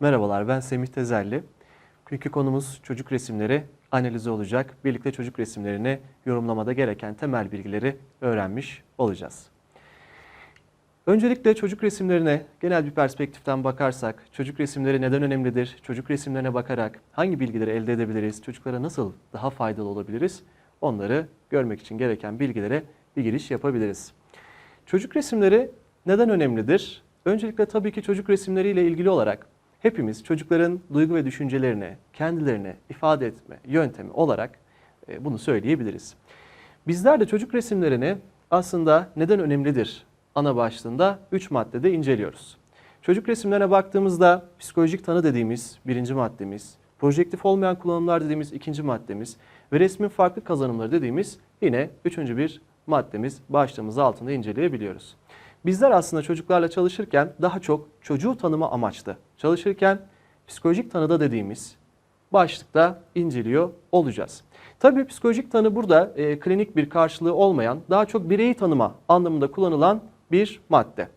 Merhabalar ben Semih Tezelli. Bugünkü konumuz çocuk resimleri analizi olacak. Birlikte çocuk resimlerini yorumlamada gereken temel bilgileri öğrenmiş olacağız. Öncelikle çocuk resimlerine genel bir perspektiften bakarsak, çocuk resimleri neden önemlidir? Çocuk resimlerine bakarak hangi bilgileri elde edebiliriz? Çocuklara nasıl daha faydalı olabiliriz? Onları görmek için gereken bilgilere bir giriş yapabiliriz. Çocuk resimleri neden önemlidir? Öncelikle tabii ki çocuk resimleriyle ilgili olarak hepimiz çocukların duygu ve düşüncelerini kendilerine ifade etme yöntemi olarak e, bunu söyleyebiliriz. Bizler de çocuk resimlerini aslında neden önemlidir ana başlığında 3 maddede inceliyoruz. Çocuk resimlerine baktığımızda psikolojik tanı dediğimiz birinci maddemiz, projektif olmayan kullanımlar dediğimiz ikinci maddemiz ve resmin farklı kazanımları dediğimiz yine üçüncü bir maddemiz başlığımız altında inceleyebiliyoruz. Bizler aslında çocuklarla çalışırken daha çok çocuğu tanıma amaçlı çalışırken psikolojik tanıda dediğimiz başlıkta inceliyor olacağız. Tabii psikolojik tanı burada e, klinik bir karşılığı olmayan daha çok bireyi tanıma anlamında kullanılan bir madde.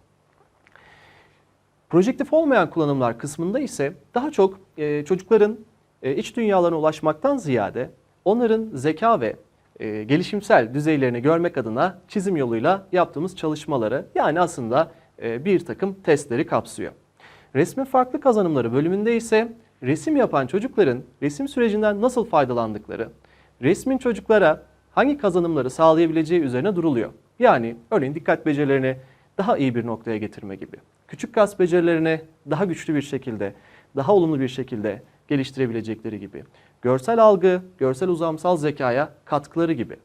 Projektif olmayan kullanımlar kısmında ise daha çok e, çocukların e, iç dünyalarına ulaşmaktan ziyade onların zeka ve e, gelişimsel düzeylerini görmek adına çizim yoluyla yaptığımız çalışmaları yani aslında e, bir takım testleri kapsıyor. Resmin farklı kazanımları bölümünde ise resim yapan çocukların resim sürecinden nasıl faydalandıkları, resmin çocuklara hangi kazanımları sağlayabileceği üzerine duruluyor. Yani örneğin dikkat becerilerini daha iyi bir noktaya getirme gibi. Küçük kas becerilerini daha güçlü bir şekilde, daha olumlu bir şekilde geliştirebilecekleri gibi. Görsel algı, görsel uzamsal zekaya katkıları gibi.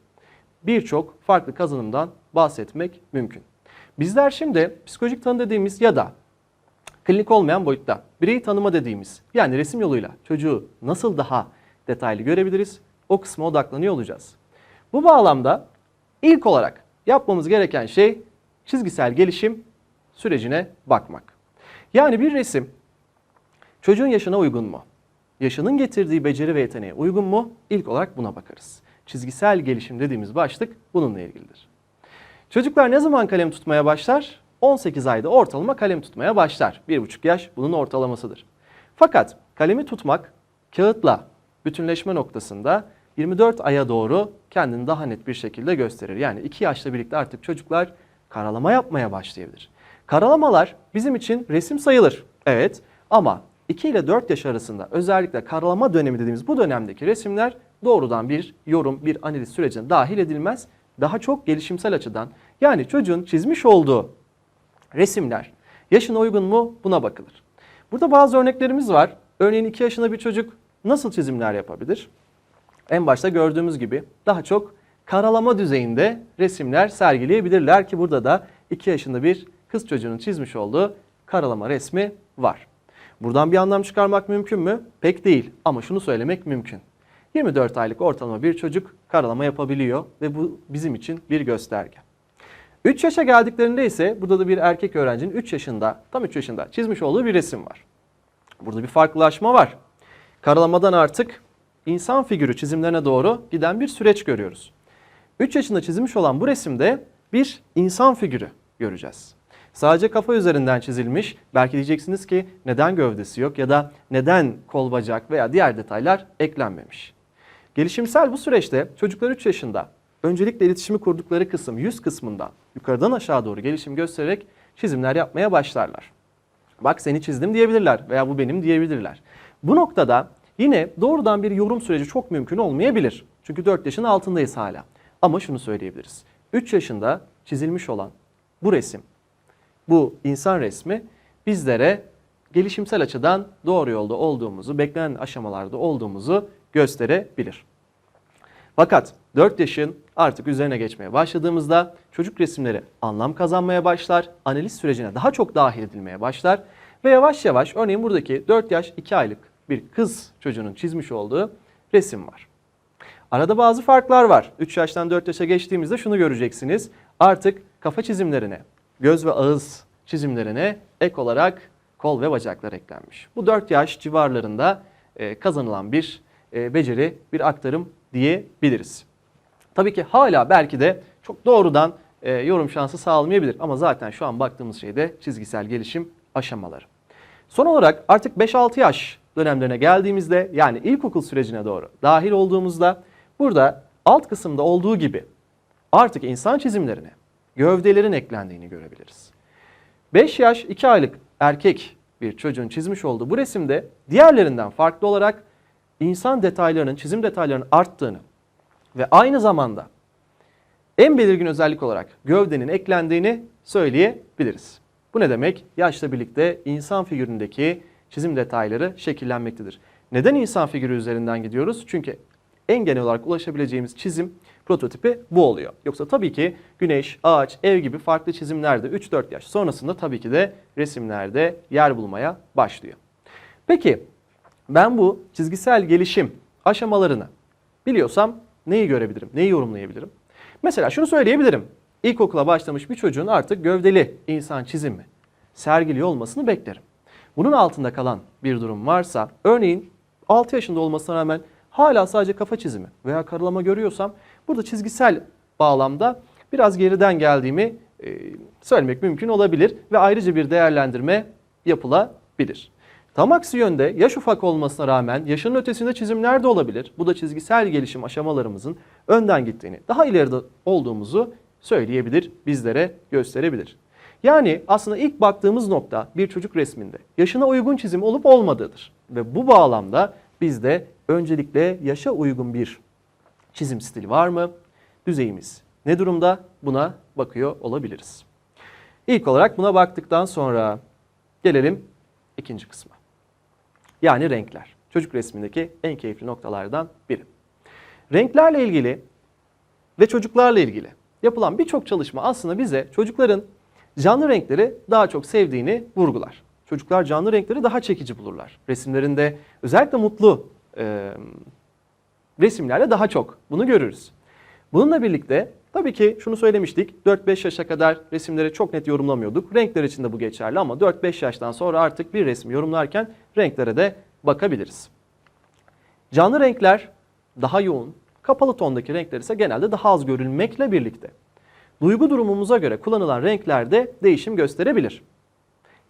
Birçok farklı kazanımdan bahsetmek mümkün. Bizler şimdi psikolojik tanı dediğimiz ya da klinik olmayan boyutta bireyi tanıma dediğimiz yani resim yoluyla çocuğu nasıl daha detaylı görebiliriz o kısma odaklanıyor olacağız. Bu bağlamda ilk olarak yapmamız gereken şey çizgisel gelişim sürecine bakmak. Yani bir resim çocuğun yaşına uygun mu? Yaşının getirdiği beceri ve yeteneğe uygun mu? İlk olarak buna bakarız. Çizgisel gelişim dediğimiz başlık bununla ilgilidir. Çocuklar ne zaman kalem tutmaya başlar? 18 ayda ortalama kalem tutmaya başlar. 1,5 yaş bunun ortalamasıdır. Fakat kalemi tutmak kağıtla bütünleşme noktasında 24 aya doğru kendini daha net bir şekilde gösterir. Yani 2 yaşla birlikte artık çocuklar karalama yapmaya başlayabilir. Karalamalar bizim için resim sayılır. Evet ama 2 ile 4 yaş arasında özellikle karalama dönemi dediğimiz bu dönemdeki resimler doğrudan bir yorum, bir analiz sürecine dahil edilmez. Daha çok gelişimsel açıdan yani çocuğun çizmiş olduğu resimler yaşına uygun mu buna bakılır. Burada bazı örneklerimiz var. Örneğin 2 yaşında bir çocuk nasıl çizimler yapabilir? En başta gördüğümüz gibi daha çok karalama düzeyinde resimler sergileyebilirler ki burada da 2 yaşında bir kız çocuğunun çizmiş olduğu karalama resmi var. Buradan bir anlam çıkarmak mümkün mü? Pek değil ama şunu söylemek mümkün. 24 aylık ortalama bir çocuk karalama yapabiliyor ve bu bizim için bir gösterge. 3 yaşa geldiklerinde ise burada da bir erkek öğrencinin 3 yaşında, tam 3 yaşında çizmiş olduğu bir resim var. Burada bir farklılaşma var. Karalamadan artık insan figürü çizimlerine doğru giden bir süreç görüyoruz. 3 yaşında çizilmiş olan bu resimde bir insan figürü göreceğiz. Sadece kafa üzerinden çizilmiş. Belki diyeceksiniz ki neden gövdesi yok ya da neden kol bacak veya diğer detaylar eklenmemiş. Gelişimsel bu süreçte çocuklar 3 yaşında öncelikle iletişimi kurdukları kısım yüz kısmından yukarıdan aşağı doğru gelişim göstererek çizimler yapmaya başlarlar. Bak seni çizdim diyebilirler veya bu benim diyebilirler. Bu noktada yine doğrudan bir yorum süreci çok mümkün olmayabilir. Çünkü 4 yaşın altındayız hala. Ama şunu söyleyebiliriz. 3 yaşında çizilmiş olan bu resim, bu insan resmi bizlere gelişimsel açıdan doğru yolda olduğumuzu, beklenen aşamalarda olduğumuzu gösterebilir. Fakat 4 yaşın artık üzerine geçmeye başladığımızda çocuk resimleri anlam kazanmaya başlar, analiz sürecine daha çok dahil edilmeye başlar ve yavaş yavaş örneğin buradaki 4 yaş 2 aylık bir kız çocuğunun çizmiş olduğu resim var. Arada bazı farklar var. 3 yaştan 4 yaşa geçtiğimizde şunu göreceksiniz. Artık kafa çizimlerine, göz ve ağız çizimlerine ek olarak kol ve bacaklar eklenmiş. Bu 4 yaş civarlarında e, kazanılan bir e, beceri, bir aktarım diyebiliriz. Tabii ki hala belki de çok doğrudan e, yorum şansı sağlamayabilir ama zaten şu an baktığımız şey de çizgisel gelişim aşamaları. Son olarak artık 5-6 yaş dönemlerine geldiğimizde yani ilkokul sürecine doğru dahil olduğumuzda burada alt kısımda olduğu gibi artık insan çizimlerine gövdelerin eklendiğini görebiliriz. 5 yaş 2 aylık erkek bir çocuğun çizmiş olduğu bu resimde diğerlerinden farklı olarak insan detaylarının, çizim detaylarının arttığını ve aynı zamanda en belirgin özellik olarak gövdenin eklendiğini söyleyebiliriz. Bu ne demek? Yaşla birlikte insan figüründeki çizim detayları şekillenmektedir. Neden insan figürü üzerinden gidiyoruz? Çünkü en genel olarak ulaşabileceğimiz çizim prototipi bu oluyor. Yoksa tabii ki güneş, ağaç, ev gibi farklı çizimlerde 3-4 yaş sonrasında tabii ki de resimlerde yer bulmaya başlıyor. Peki ben bu çizgisel gelişim aşamalarını biliyorsam neyi görebilirim, neyi yorumlayabilirim? Mesela şunu söyleyebilirim. İlkokula başlamış bir çocuğun artık gövdeli insan çizimi sergiliyor olmasını beklerim. Bunun altında kalan bir durum varsa, örneğin 6 yaşında olmasına rağmen hala sadece kafa çizimi veya karalama görüyorsam burada çizgisel bağlamda biraz geriden geldiğimi e, söylemek mümkün olabilir ve ayrıca bir değerlendirme yapılabilir. Tam aksi yönde yaş ufak olmasına rağmen yaşının ötesinde çizimler de olabilir. Bu da çizgisel gelişim aşamalarımızın önden gittiğini, daha ileride olduğumuzu söyleyebilir, bizlere gösterebilir. Yani aslında ilk baktığımız nokta bir çocuk resminde yaşına uygun çizim olup olmadığıdır. Ve bu bağlamda bizde öncelikle yaşa uygun bir çizim stili var mı? Düzeyimiz ne durumda? Buna bakıyor olabiliriz. İlk olarak buna baktıktan sonra gelelim ikinci kısma. Yani renkler. Çocuk resmindeki en keyifli noktalardan biri. Renklerle ilgili ve çocuklarla ilgili yapılan birçok çalışma aslında bize çocukların canlı renkleri daha çok sevdiğini vurgular. Çocuklar canlı renkleri daha çekici bulurlar. Resimlerinde özellikle mutlu e, resimlerle daha çok bunu görürüz. Bununla birlikte tabii ki şunu söylemiştik 4-5 yaşa kadar resimleri çok net yorumlamıyorduk. Renkler için de bu geçerli ama 4-5 yaştan sonra artık bir resmi yorumlarken renklere de bakabiliriz. Canlı renkler daha yoğun, kapalı tondaki renkler ise genelde daha az görülmekle birlikte duygu durumumuza göre kullanılan renklerde değişim gösterebilir.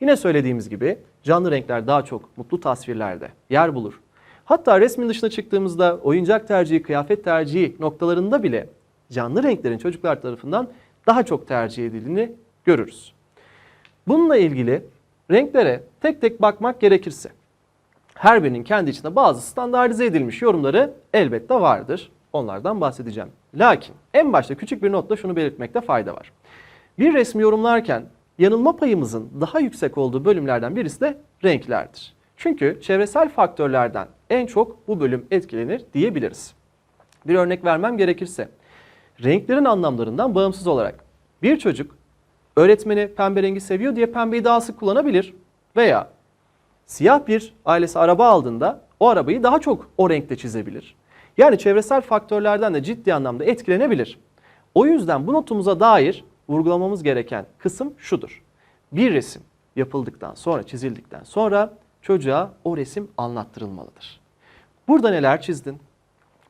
Yine söylediğimiz gibi canlı renkler daha çok mutlu tasvirlerde yer bulur. Hatta resmin dışına çıktığımızda oyuncak tercihi, kıyafet tercihi noktalarında bile canlı renklerin çocuklar tarafından daha çok tercih edildiğini görürüz. Bununla ilgili renklere tek tek bakmak gerekirse her birinin kendi içinde bazı standartize edilmiş yorumları elbette vardır. Onlardan bahsedeceğim. Lakin en başta küçük bir notla şunu belirtmekte fayda var. Bir resmi yorumlarken yanılma payımızın daha yüksek olduğu bölümlerden birisi de renklerdir. Çünkü çevresel faktörlerden en çok bu bölüm etkilenir diyebiliriz. Bir örnek vermem gerekirse, renklerin anlamlarından bağımsız olarak bir çocuk öğretmeni pembe rengi seviyor diye pembeyi daha sık kullanabilir veya siyah bir ailesi araba aldığında o arabayı daha çok o renkte çizebilir. Yani çevresel faktörlerden de ciddi anlamda etkilenebilir. O yüzden bu notumuza dair vurgulamamız gereken kısım şudur. Bir resim yapıldıktan sonra, çizildikten sonra çocuğa o resim anlattırılmalıdır. Burada neler çizdin?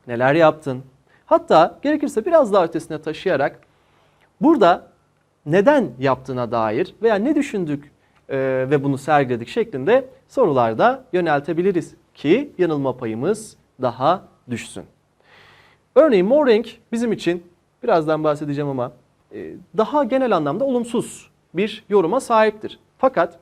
Neler yaptın? Hatta gerekirse biraz daha ötesine taşıyarak burada neden yaptığına dair veya ne düşündük e, ve bunu sergiledik şeklinde sorularda yöneltebiliriz ki yanılma payımız daha düşsün. Örneğin mor bizim için birazdan bahsedeceğim ama e, daha genel anlamda olumsuz bir yoruma sahiptir. Fakat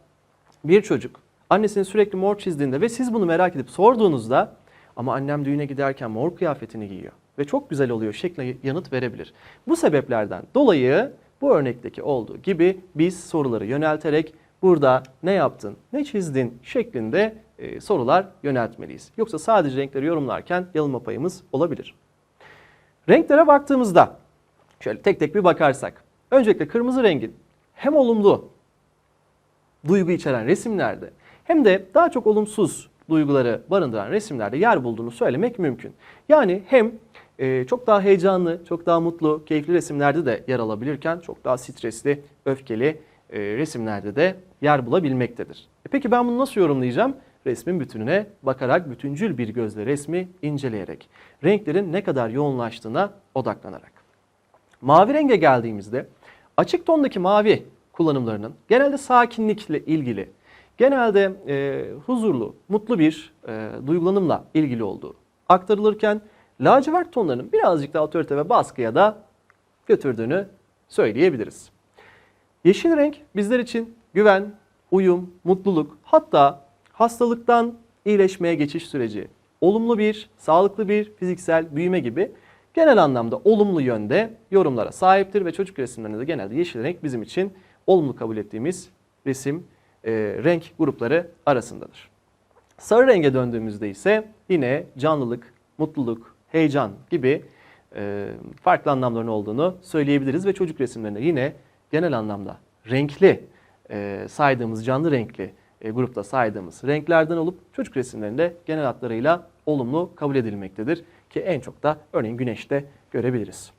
bir çocuk annesinin sürekli mor çizdiğinde ve siz bunu merak edip sorduğunuzda ama annem düğüne giderken mor kıyafetini giyiyor ve çok güzel oluyor şeklinde yanıt verebilir. Bu sebeplerden dolayı bu örnekteki olduğu gibi biz soruları yönelterek burada ne yaptın, ne çizdin şeklinde e, sorular yöneltmeliyiz. Yoksa sadece renkleri yorumlarken yanılma payımız olabilir. Renklere baktığımızda şöyle tek tek bir bakarsak. Öncelikle kırmızı rengin hem olumlu duygu içeren resimlerde hem de daha çok olumsuz duyguları barındıran resimlerde yer bulduğunu söylemek mümkün. Yani hem e, çok daha heyecanlı, çok daha mutlu, keyifli resimlerde de yer alabilirken çok daha stresli, öfkeli e, resimlerde de yer bulabilmektedir. E peki ben bunu nasıl yorumlayacağım? Resmin bütününe bakarak, bütüncül bir gözle resmi inceleyerek, renklerin ne kadar yoğunlaştığına odaklanarak. Mavi renge geldiğimizde açık tondaki mavi kullanımlarının genelde sakinlikle ilgili genelde e, huzurlu, mutlu bir e, duygulanımla ilgili olduğu aktarılırken lacivert tonlarının birazcık da otorite ve baskıya da götürdüğünü söyleyebiliriz. Yeşil renk bizler için güven, uyum, mutluluk hatta hastalıktan iyileşmeye geçiş süreci, olumlu bir, sağlıklı bir fiziksel büyüme gibi genel anlamda olumlu yönde yorumlara sahiptir ve çocuk resimlerinde de genelde yeşil renk bizim için olumlu kabul ettiğimiz resim e, renk grupları arasındadır. Sarı renge döndüğümüzde ise yine canlılık, mutluluk, heyecan gibi e, farklı anlamların olduğunu söyleyebiliriz ve çocuk resimlerinde yine genel anlamda renkli e, saydığımız canlı renkli e, grupta saydığımız renklerden olup çocuk resimlerinde genel hatlarıyla olumlu kabul edilmektedir ki en çok da örneğin güneşte görebiliriz.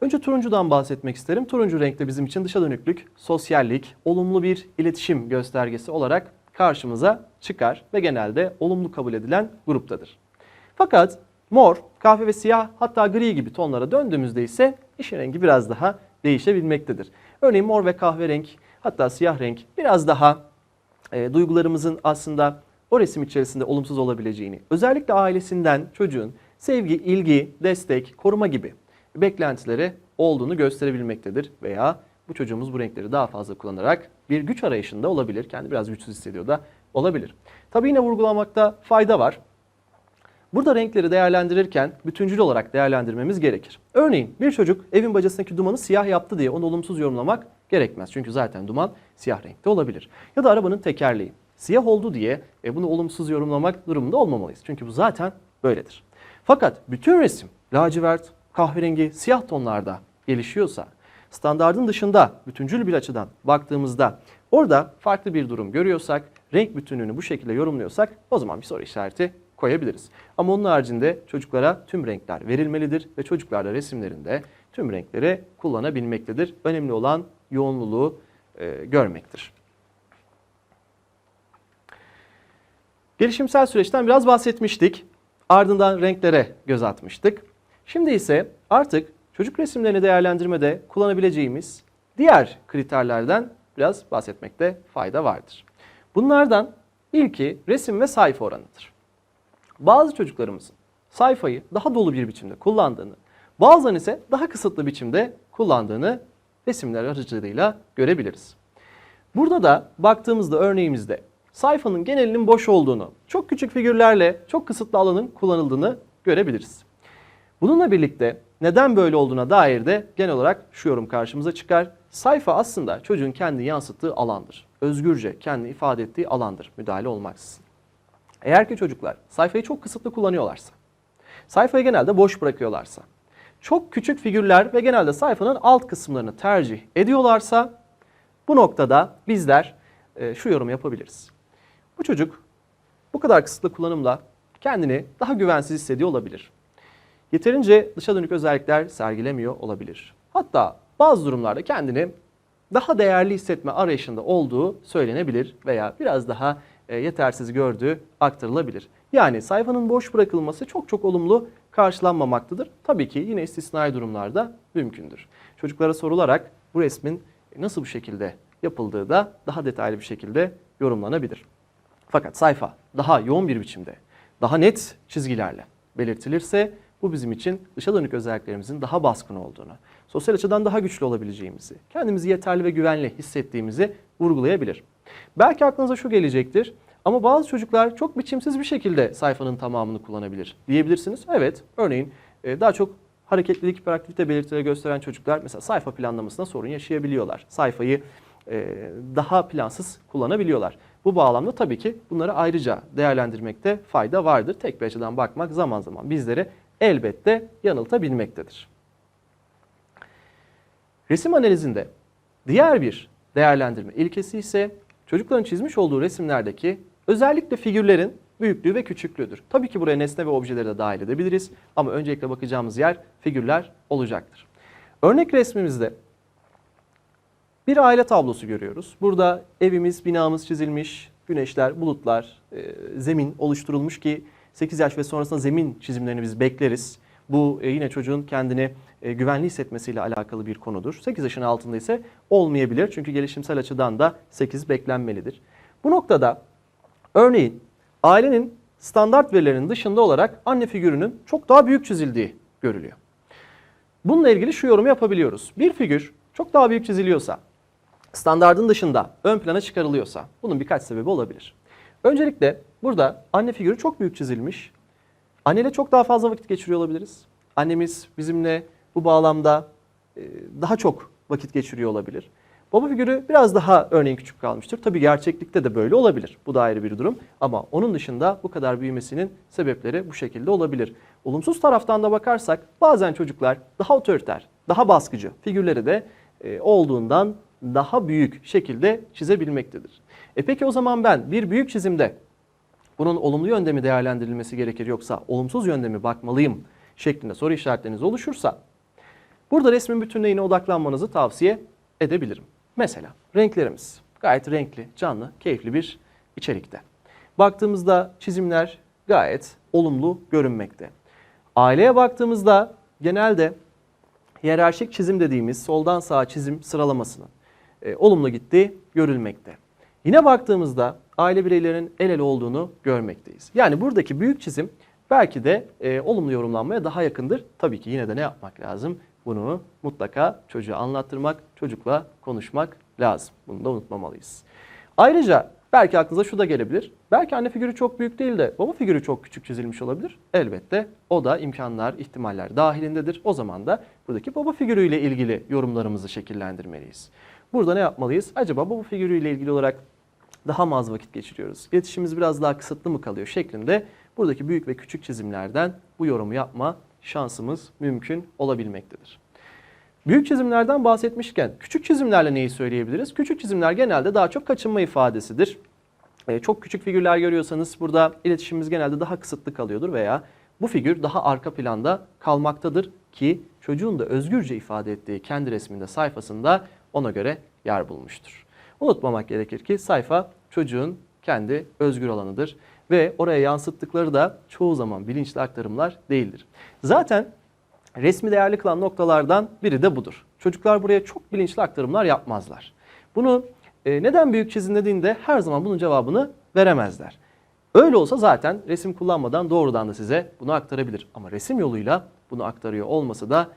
Önce turuncudan bahsetmek isterim. Turuncu renkte bizim için dışa dönüklük, sosyallik, olumlu bir iletişim göstergesi olarak karşımıza çıkar ve genelde olumlu kabul edilen gruptadır. Fakat mor, kahve ve siyah hatta gri gibi tonlara döndüğümüzde ise işin rengi biraz daha değişebilmektedir. Örneğin mor ve kahverengi hatta siyah renk biraz daha e, duygularımızın aslında o resim içerisinde olumsuz olabileceğini, özellikle ailesinden çocuğun sevgi, ilgi, destek, koruma gibi beklentileri olduğunu gösterebilmektedir veya bu çocuğumuz bu renkleri daha fazla kullanarak bir güç arayışında olabilir. Kendi biraz güçsüz hissediyor da olabilir. Tabii yine vurgulamakta fayda var. Burada renkleri değerlendirirken bütüncül olarak değerlendirmemiz gerekir. Örneğin bir çocuk evin bacasındaki dumanı siyah yaptı diye onu olumsuz yorumlamak gerekmez. Çünkü zaten duman siyah renkte olabilir. Ya da arabanın tekerleği siyah oldu diye e, bunu olumsuz yorumlamak durumunda olmamalıyız. Çünkü bu zaten böyledir. Fakat bütün resim lacivert, kahverengi, siyah tonlarda gelişiyorsa, standardın dışında bütüncül bir açıdan baktığımızda orada farklı bir durum görüyorsak, renk bütünlüğünü bu şekilde yorumluyorsak o zaman bir soru işareti koyabiliriz. Ama onun haricinde çocuklara tüm renkler verilmelidir ve çocuklar da resimlerinde tüm renkleri kullanabilmektedir. Önemli olan yoğunluğu e, görmektir. Gelişimsel süreçten biraz bahsetmiştik. Ardından renklere göz atmıştık. Şimdi ise artık çocuk resimlerini değerlendirmede kullanabileceğimiz diğer kriterlerden biraz bahsetmekte fayda vardır. Bunlardan ilki resim ve sayfa oranıdır. Bazı çocuklarımızın sayfayı daha dolu bir biçimde kullandığını, bazılarının ise daha kısıtlı biçimde kullandığını resimler aracılığıyla görebiliriz. Burada da baktığımızda örneğimizde sayfanın genelinin boş olduğunu, çok küçük figürlerle çok kısıtlı alanın kullanıldığını görebiliriz. Bununla birlikte neden böyle olduğuna dair de genel olarak şu yorum karşımıza çıkar. Sayfa aslında çocuğun kendi yansıttığı alandır. Özgürce kendi ifade ettiği alandır müdahale olmaksızın. Eğer ki çocuklar sayfayı çok kısıtlı kullanıyorlarsa, sayfayı genelde boş bırakıyorlarsa, çok küçük figürler ve genelde sayfanın alt kısımlarını tercih ediyorlarsa bu noktada bizler e, şu yorum yapabiliriz. Bu çocuk bu kadar kısıtlı kullanımla kendini daha güvensiz hissediyor olabilir. Yeterince dışa dönük özellikler sergilemiyor olabilir. Hatta bazı durumlarda kendini daha değerli hissetme arayışında olduğu söylenebilir veya biraz daha e, yetersiz gördüğü aktarılabilir. Yani sayfanın boş bırakılması çok çok olumlu karşılanmamaktadır. Tabii ki yine istisnai durumlarda mümkündür. Çocuklara sorularak bu resmin nasıl bu şekilde yapıldığı da daha detaylı bir şekilde yorumlanabilir. Fakat sayfa daha yoğun bir biçimde, daha net çizgilerle belirtilirse bu bizim için dışa dönük özelliklerimizin daha baskın olduğunu, sosyal açıdan daha güçlü olabileceğimizi, kendimizi yeterli ve güvenli hissettiğimizi vurgulayabilir. Belki aklınıza şu gelecektir. Ama bazı çocuklar çok biçimsiz bir şekilde sayfanın tamamını kullanabilir diyebilirsiniz. Evet, örneğin e, daha çok hareketlilik, hiperaktivite belirtileri gösteren çocuklar mesela sayfa planlamasında sorun yaşayabiliyorlar. Sayfayı e, daha plansız kullanabiliyorlar. Bu bağlamda tabii ki bunları ayrıca değerlendirmekte fayda vardır. Tek bir açıdan bakmak zaman zaman bizleri elbette yanıltabilmektedir. Resim analizinde diğer bir değerlendirme ilkesi ise çocukların çizmiş olduğu resimlerdeki özellikle figürlerin büyüklüğü ve küçüklüğüdür. Tabii ki buraya nesne ve objeleri de dahil edebiliriz ama öncelikle bakacağımız yer figürler olacaktır. Örnek resmimizde bir aile tablosu görüyoruz. Burada evimiz, binamız çizilmiş, güneşler, bulutlar, e, zemin oluşturulmuş ki 8 yaş ve sonrasında zemin çizimlerini biz bekleriz. Bu e, yine çocuğun kendini e, güvenli hissetmesiyle alakalı bir konudur. 8 yaşın altında ise olmayabilir. Çünkü gelişimsel açıdan da 8 beklenmelidir. Bu noktada örneğin ailenin standart verilerinin dışında olarak anne figürünün çok daha büyük çizildiği görülüyor. Bununla ilgili şu yorumu yapabiliyoruz. Bir figür çok daha büyük çiziliyorsa, standardın dışında ön plana çıkarılıyorsa bunun birkaç sebebi olabilir. Öncelikle burada anne figürü çok büyük çizilmiş. Anneyle çok daha fazla vakit geçiriyor olabiliriz. Annemiz bizimle bu bağlamda e, daha çok vakit geçiriyor olabilir. Baba figürü biraz daha örneğin küçük kalmıştır. Tabii gerçeklikte de böyle olabilir. Bu da ayrı bir durum. Ama onun dışında bu kadar büyümesinin sebepleri bu şekilde olabilir. Olumsuz taraftan da bakarsak bazen çocuklar daha otoriter, daha baskıcı figürleri de e, olduğundan daha büyük şekilde çizebilmektedir. E peki o zaman ben bir büyük çizimde bunun olumlu yönde mi değerlendirilmesi gerekir yoksa olumsuz yönde mi bakmalıyım şeklinde soru işaretleriniz oluşursa burada resmin bütünlüğüne odaklanmanızı tavsiye edebilirim. Mesela renklerimiz gayet renkli, canlı, keyifli bir içerikte. Baktığımızda çizimler gayet olumlu görünmekte. Aileye baktığımızda genelde hiyerarşik çizim dediğimiz soldan sağa çizim sıralamasının e, olumlu gittiği görülmekte. Yine baktığımızda aile bireylerinin el ele olduğunu görmekteyiz. Yani buradaki büyük çizim belki de e, olumlu yorumlanmaya daha yakındır. Tabii ki yine de ne yapmak lazım? Bunu mutlaka çocuğa anlattırmak, çocukla konuşmak lazım. Bunu da unutmamalıyız. Ayrıca belki aklınıza şu da gelebilir. Belki anne figürü çok büyük değil de baba figürü çok küçük çizilmiş olabilir. Elbette o da imkanlar, ihtimaller dahilindedir. O zaman da buradaki baba figürüyle ilgili yorumlarımızı şekillendirmeliyiz. Burada ne yapmalıyız? Acaba baba figürüyle ilgili olarak daha mı az vakit geçiriyoruz? İletişimimiz biraz daha kısıtlı mı kalıyor şeklinde buradaki büyük ve küçük çizimlerden bu yorumu yapma şansımız mümkün olabilmektedir. Büyük çizimlerden bahsetmişken küçük çizimlerle neyi söyleyebiliriz? Küçük çizimler genelde daha çok kaçınma ifadesidir. Ee, çok küçük figürler görüyorsanız burada iletişimimiz genelde daha kısıtlı kalıyordur veya bu figür daha arka planda kalmaktadır ki çocuğun da özgürce ifade ettiği kendi resminde sayfasında ona göre yer bulmuştur. Unutmamak gerekir ki sayfa çocuğun kendi özgür alanıdır ve oraya yansıttıkları da çoğu zaman bilinçli aktarımlar değildir. Zaten resmi değerli kılan noktalardan biri de budur. Çocuklar buraya çok bilinçli aktarımlar yapmazlar. Bunu e, neden büyük çizim dediğinde her zaman bunun cevabını veremezler. Öyle olsa zaten resim kullanmadan doğrudan da size bunu aktarabilir. Ama resim yoluyla bunu aktarıyor olması da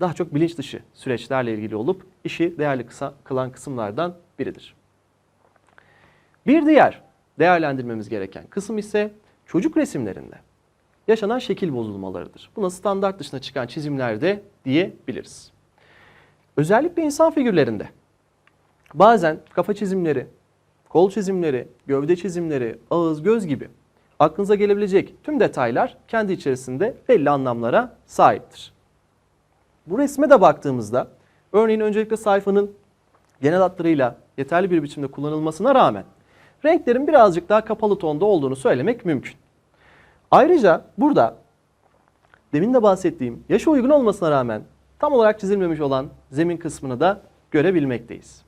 daha çok bilinç dışı süreçlerle ilgili olup işi değerli kısa, kılan kısımlardan biridir. Bir diğer değerlendirmemiz gereken kısım ise çocuk resimlerinde yaşanan şekil bozulmalarıdır. Buna standart dışına çıkan çizimlerde diyebiliriz. Özellikle insan figürlerinde bazen kafa çizimleri, kol çizimleri, gövde çizimleri, ağız, göz gibi aklınıza gelebilecek tüm detaylar kendi içerisinde belli anlamlara sahiptir. Bu resme de baktığımızda örneğin öncelikle sayfanın genel hatlarıyla yeterli bir biçimde kullanılmasına rağmen renklerin birazcık daha kapalı tonda olduğunu söylemek mümkün. Ayrıca burada demin de bahsettiğim yaşa uygun olmasına rağmen tam olarak çizilmemiş olan zemin kısmını da görebilmekteyiz.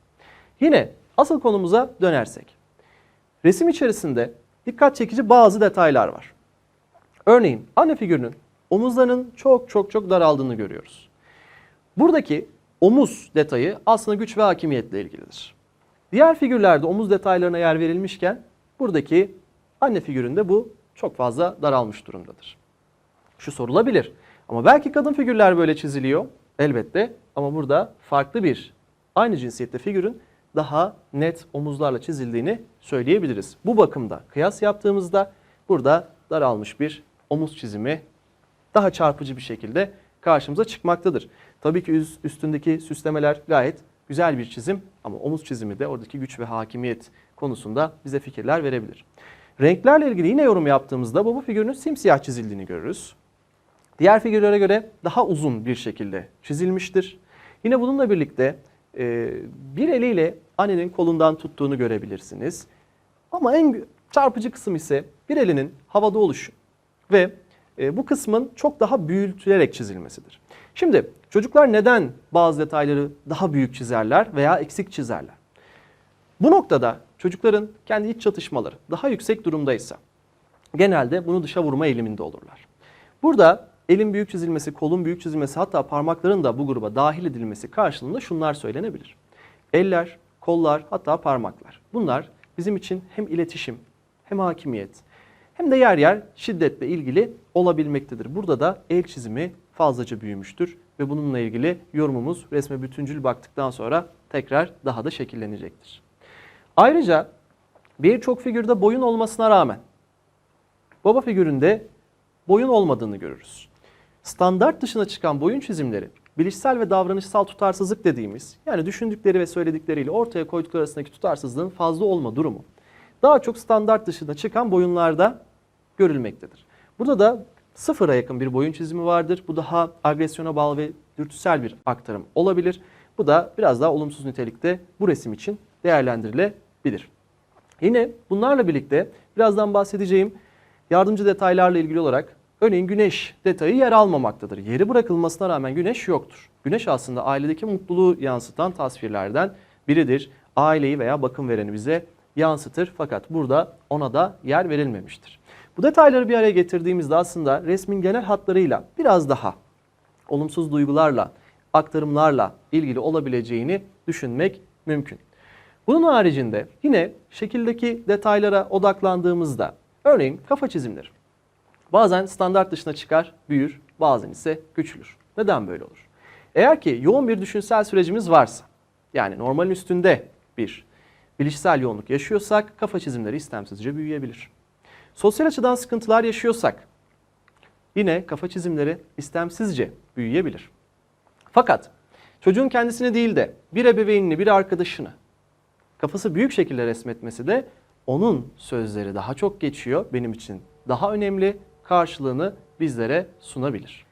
Yine asıl konumuza dönersek. Resim içerisinde dikkat çekici bazı detaylar var. Örneğin anne figürünün omuzlarının çok çok çok daraldığını görüyoruz. Buradaki omuz detayı aslında güç ve hakimiyetle ilgilidir. Diğer figürlerde omuz detaylarına yer verilmişken buradaki anne figüründe bu çok fazla daralmış durumdadır. Şu sorulabilir. Ama belki kadın figürler böyle çiziliyor. Elbette ama burada farklı bir aynı cinsiyette figürün daha net omuzlarla çizildiğini söyleyebiliriz. Bu bakımda kıyas yaptığımızda burada daralmış bir omuz çizimi daha çarpıcı bir şekilde karşımıza çıkmaktadır. Tabii ki üstündeki süslemeler gayet güzel bir çizim ama omuz çizimi de oradaki güç ve hakimiyet konusunda bize fikirler verebilir. Renklerle ilgili yine yorum yaptığımızda baba figürünün simsiyah çizildiğini görürüz. Diğer figürlere göre daha uzun bir şekilde çizilmiştir. Yine bununla birlikte e, bir eliyle annenin kolundan tuttuğunu görebilirsiniz. Ama en çarpıcı kısım ise bir elinin havada oluşu ve e, bu kısmın çok daha büyütülerek çizilmesidir. Şimdi çocuklar neden bazı detayları daha büyük çizerler veya eksik çizerler? Bu noktada çocukların kendi iç çatışmaları daha yüksek durumdaysa genelde bunu dışa vurma eğiliminde olurlar. Burada elin büyük çizilmesi, kolun büyük çizilmesi hatta parmakların da bu gruba dahil edilmesi karşılığında şunlar söylenebilir. Eller, kollar hatta parmaklar. Bunlar bizim için hem iletişim hem hakimiyet hem de yer yer şiddetle ilgili olabilmektedir. Burada da el çizimi fazlaca büyümüştür ve bununla ilgili yorumumuz resme bütüncül baktıktan sonra tekrar daha da şekillenecektir. Ayrıca birçok figürde boyun olmasına rağmen baba figüründe boyun olmadığını görürüz. Standart dışına çıkan boyun çizimleri bilişsel ve davranışsal tutarsızlık dediğimiz yani düşündükleri ve söyledikleriyle ortaya koydukları arasındaki tutarsızlığın fazla olma durumu daha çok standart dışına çıkan boyunlarda görülmektedir. Burada da sıfıra yakın bir boyun çizimi vardır. Bu daha agresyona bağlı ve dürtüsel bir aktarım olabilir. Bu da biraz daha olumsuz nitelikte bu resim için değerlendirilebilir. Yine bunlarla birlikte birazdan bahsedeceğim yardımcı detaylarla ilgili olarak örneğin güneş detayı yer almamaktadır. Yeri bırakılmasına rağmen güneş yoktur. Güneş aslında ailedeki mutluluğu yansıtan tasvirlerden biridir. Aileyi veya bakım vereni bize yansıtır fakat burada ona da yer verilmemiştir. Bu detayları bir araya getirdiğimizde aslında resmin genel hatlarıyla biraz daha olumsuz duygularla, aktarımlarla ilgili olabileceğini düşünmek mümkün. Bunun haricinde yine şekildeki detaylara odaklandığımızda örneğin kafa çizimleri bazen standart dışına çıkar, büyür, bazen ise küçülür. Neden böyle olur? Eğer ki yoğun bir düşünsel sürecimiz varsa yani normalin üstünde bir bilişsel yoğunluk yaşıyorsak kafa çizimleri istemsizce büyüyebilir. Sosyal açıdan sıkıntılar yaşıyorsak yine kafa çizimleri istemsizce büyüyebilir. Fakat çocuğun kendisini değil de bir ebeveynini, bir arkadaşını kafası büyük şekilde resmetmesi de onun sözleri daha çok geçiyor benim için daha önemli karşılığını bizlere sunabilir.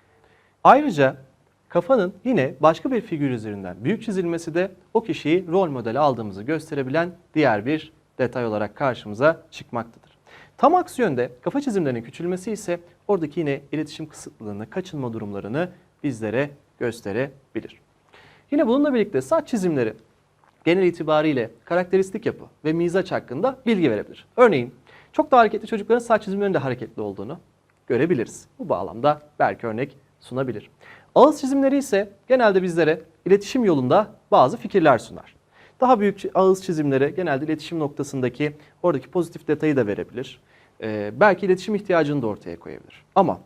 Ayrıca kafanın yine başka bir figür üzerinden büyük çizilmesi de o kişiyi rol model aldığımızı gösterebilen diğer bir detay olarak karşımıza çıkmaktadır. Tam aksi kafa çizimlerinin küçülmesi ise oradaki yine iletişim kısıtlılığını, kaçınma durumlarını bizlere gösterebilir. Yine bununla birlikte saç çizimleri genel itibariyle karakteristik yapı ve mizaç hakkında bilgi verebilir. Örneğin çok da hareketli çocukların saç çizimlerinin de hareketli olduğunu görebiliriz. Bu bağlamda belki örnek sunabilir. Ağız çizimleri ise genelde bizlere iletişim yolunda bazı fikirler sunar. Daha büyük ağız çizimleri genelde iletişim noktasındaki oradaki pozitif detayı da verebilir. Ee, belki iletişim ihtiyacını da ortaya koyabilir. Ama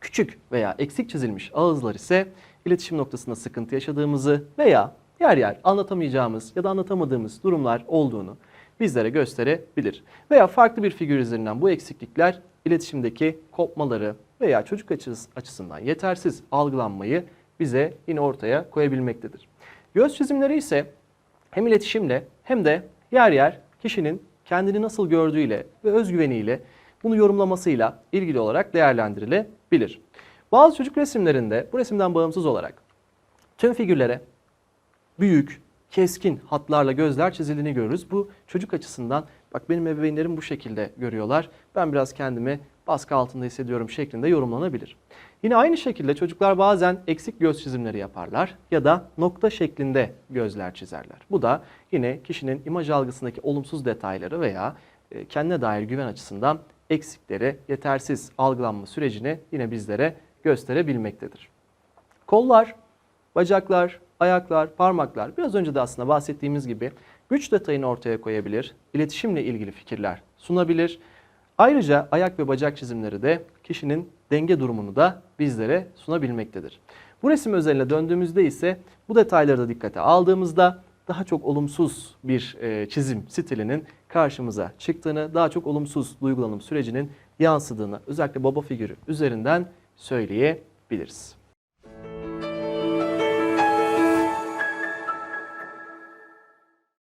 küçük veya eksik çizilmiş ağızlar ise iletişim noktasında sıkıntı yaşadığımızı veya yer yer anlatamayacağımız ya da anlatamadığımız durumlar olduğunu bizlere gösterebilir. Veya farklı bir figür üzerinden bu eksiklikler iletişimdeki kopmaları veya çocuk açıs- açısından yetersiz algılanmayı bize yine ortaya koyabilmektedir. Göz çizimleri ise hem iletişimle hem de yer yer kişinin kendini nasıl gördüğüyle ve özgüveniyle bunu yorumlamasıyla ilgili olarak değerlendirilebilir. Bazı çocuk resimlerinde bu resimden bağımsız olarak tüm figürlere büyük, keskin hatlarla gözler çizildiğini görürüz. Bu çocuk açısından bak benim ebeveynlerim bu şekilde görüyorlar. Ben biraz kendimi baskı altında hissediyorum şeklinde yorumlanabilir. Yine aynı şekilde çocuklar bazen eksik göz çizimleri yaparlar ya da nokta şeklinde gözler çizerler. Bu da yine kişinin imaj algısındaki olumsuz detayları veya e, kendine dair güven açısından eksikleri, yetersiz algılanma sürecini yine bizlere gösterebilmektedir. Kollar, bacaklar, ayaklar, parmaklar biraz önce de aslında bahsettiğimiz gibi güç detayını ortaya koyabilir, iletişimle ilgili fikirler sunabilir. Ayrıca ayak ve bacak çizimleri de kişinin denge durumunu da bizlere sunabilmektedir. Bu resim özeline döndüğümüzde ise bu detayları da dikkate aldığımızda daha çok olumsuz bir e, çizim stilinin karşımıza çıktığını, daha çok olumsuz duygulanım sürecinin yansıdığını özellikle baba figürü üzerinden söyleyebiliriz.